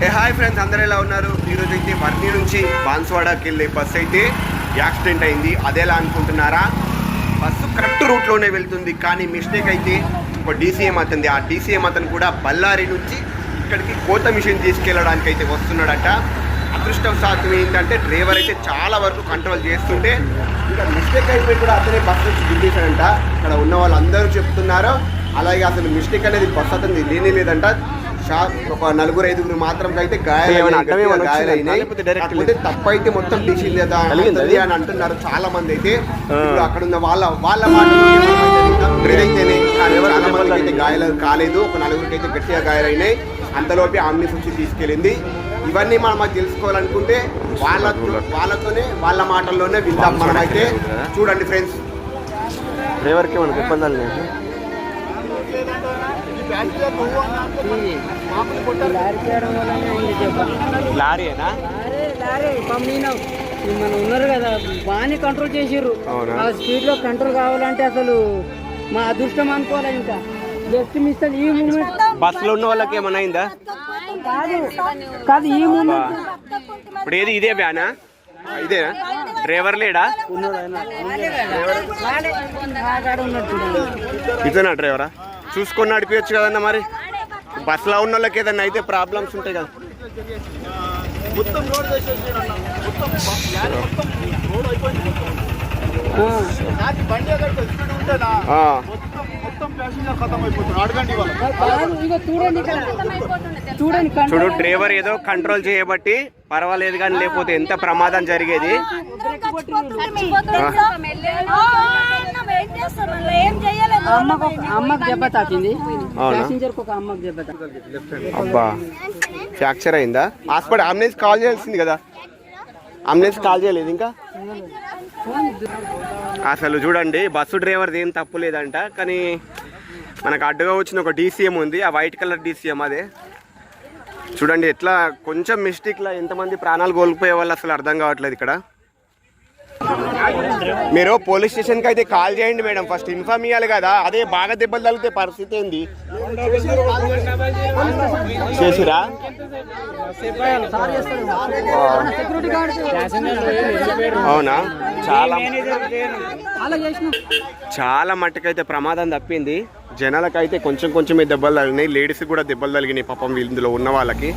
Hey hi friends అందరు ఎలా ఉన్నారు? ఈరోజు అయితే వర్ణి నుంచి బాన్స్వాడకి వెళ్ళే బస్సు అయితే యాక్సిడెంట్ అయింది. అదేలా అనుకుంటున్నారా? బస్సు కరెక్ట్ రూట్లోనే వెళ్తుంది కానీ మిస్టేక్ అయితే ఒక డీసీఎం అతనిది. ఆ డీసీఎం అతను కూడా బళ్ళారి నుంచి ఇక్కడికి కోత మిషన్ తీసుకెళ్ళడానికి అయితే వస్తున్నాడట. అదృష్టవశాత్తు ఏంటంటే డ్రైవర్ అయితే చాలా వరకు కంట్రోల్ చేస్తుంటే ఇంకా మిస్టేక్ అయిపోయి కూడా అతనే బస్సు నుంచి దిగేశాడంట ఇక్కడ ఉన్న వాళ్ళందరూ చెప్తున్నారు. అలాగే అసలు మిస్టేక్ అనేది బస్సు అతను లేనే లేదంట. ఒక నలుగురు ఐదుగురు మాత్రం అయితే? గాయాలైనాయి లేకపోతే direct కాకపోతే తప్పు అయితే మొత్తం డీసీ లేదా కలిగిందా అవుతుంది అది? అని అంటున్నారు చాలా మంది అయితే. అక్కడ ఉన్న వాళ్ళ వాళ్ళ మందికి అయితే గాయాలు కాలేదు. ఒక నలుగురికి అయితే గట్టిగా గాయాలైనాయి అంతలోపే ఆంబులెన్స్ వచ్చి తీసుకెళ్ళింది. ఇవన్నీ మనం తెలుసుకోవాలనుకుంటే వాళ్ళ వాళ్ళతోనే వాళ్ళ మాటల్లోనే విందాం మనం అయితే చూడండి ఫ్రెండ్స్. డ్రైవర్కి మనకు ఇబ్బందులు లేదు లారీ చేయడం వల్లనే అయింది చెప్ప లారీనా లారీ పంపినావు మన ఉన్నారు కదా బాగానే కంట్రోల్ చేసిర్రు. అవునా? ఆ స్పీడ్లో కంట్రోల్ కావాలంటే అసలు మా అదృష్టం అనుకోవాలి ఇంకా? జస్ట్ మిస్ ఈ మూమెంట్ బస్సులో ఉన్న వాళ్ళకి ఏమైనా అయిందా? కాదు కాదు ఈ మూమెంట్ ఇప్పుడు ఏది ఇదే బ్యానా ఇదేనా డ్రైవర్ లేడా? ఇదేనా డ్రైవరా? చూసుకొని నడిపించచ్చు కదన్నా మరి? బస్సులో ఉన్న వాళ్ళకి ఏదన్నా అయితే ప్రాబ్లమ్స్ ఉంటాయి కదా. ఆ, కాదు ఇగో చూడండి ఇక్కడ చూడండి చూడు డ్రైవర్ ఏదో కంట్రోల్ చేయబట్టి పర్వాలేదు కానీ లేకపోతే ఎంత ప్రమాదం జరిగేది? అమ్మకు దెబ్బ తాకింది. అవునా? ప్యాసింజర్ ఒక అమ్మకు దెబ్బ తాకింది. అబ్బా ఫ్రాక్చర్ అయిందా? హాస్పిటల్ అంబులెన్స్ కాల్ చేయాల్సింది కదా. అంబులెన్స్ కాల్ చేయలేదు ఇంకా? అసలు చూడండి బస్సు డ్రైవర్ది ఏం తప్పు లేదంట కానీ మనకు అడ్డుగా వచ్చిన ఒక డీసీఎం ఉంది ఆ వైట్ కలర్ డీసీఎం అదే. చూడండి ఎట్లా కొంచెం మిస్టేక్లా ఎంతమంది ప్రాణాలు కోల్పోయే వాళ్ళు అసలు అర్థం కావట్లేదు ఇక్కడ. మీరు పోలీస్ స్టేషన్కి అయితే కాల్ చేయండి మేడం. ఫస్ట్ ఇన్ఫార్మ్ ఇవ్వాలి కదా. అదే బాగా దెబ్బలు తగిలితే పరిస్థితి ఏంది? చేసిరా? అవునా? చాలా చాలా మట్టుకైతే ప్రమాదం తప్పింది. జనాలకైతే కొంచెం కొంచెమే దెబ్బలు తగిలినాయి. లేడీస్ కూడా దెబ్బలు తగిలినాయి పాపం ఇందులో ఉన్న వాళ్ళకి.